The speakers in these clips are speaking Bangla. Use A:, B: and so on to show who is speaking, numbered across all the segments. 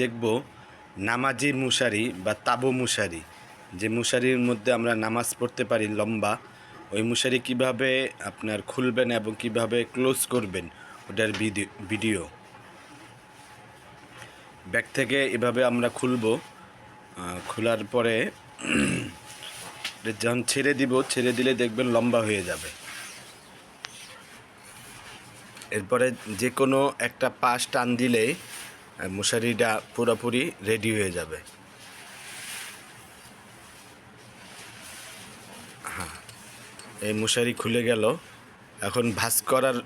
A: দেখব নামাজি মশারি বা তাবু মশারি। যে মশারির মধ্যে আমরা নামাজ পড়তে পারি লম্বা ওই মশারি কীভাবে আপনার খুলবেন এবং কীভাবে ক্লোজ করবেন ওটার ভিডি- ভিডিও। ব্যাগ থেকে এভাবে আমরা খুলবো। খোলার পরে যখন ছেড়ে দিব ছেড়ে দিলে দেখবেন লম্বা হয়ে যাবে। এরপরে যে কোনো একটা পাশ টান আহ, মশারিটা পুরোপুরি রেডি হয়ে যাবে। হ্যাঁ এই মশারি খুলে গেল। এখন ভাঁজ করার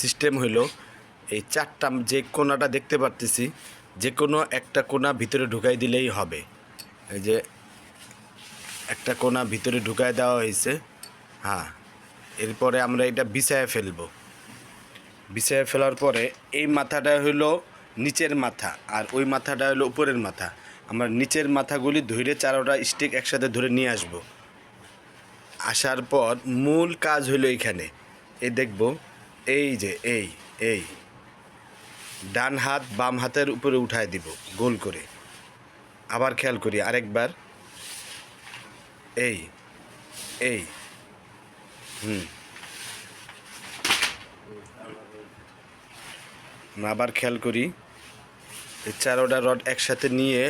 A: সিস্টেম হইল এই চারটা যে কোনাটা দেখতে পারতেছি, যে কোনো একটা কোনা ভিতরে ঢুকাই দিলেই হবে। এই যে একটা কোনা ভিতরে ঢুকাই দেওয়া হয়েছে। হ্যাঁ এরপরে আমরা এটা বিছায় ফেলব। বিছায় ফেলার পরে এই মাথাটা হলো নিচের মাথা, আর ওই মাথাটা হলো উপরের মাথা। আমরা নিচের মাথাগুলি ধরে চারোটা স্টিক একসাথে ধরে নিয়ে আসব। আসার পর মূল কাজ হলো এখানে। এই দেখব, এই যে, এই এই। ডান হাত বাম হাতের উপরে উঠায় দিব, গোল করে। আবার খেয়াল করি, আরেকবার। এই এই। হুম। আবার খেয়াল করি এই চারোটা রড একসাথে নিয়ে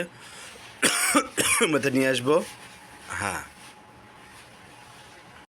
A: মধ্যে নিয়ে আসব। হ্যাঁ।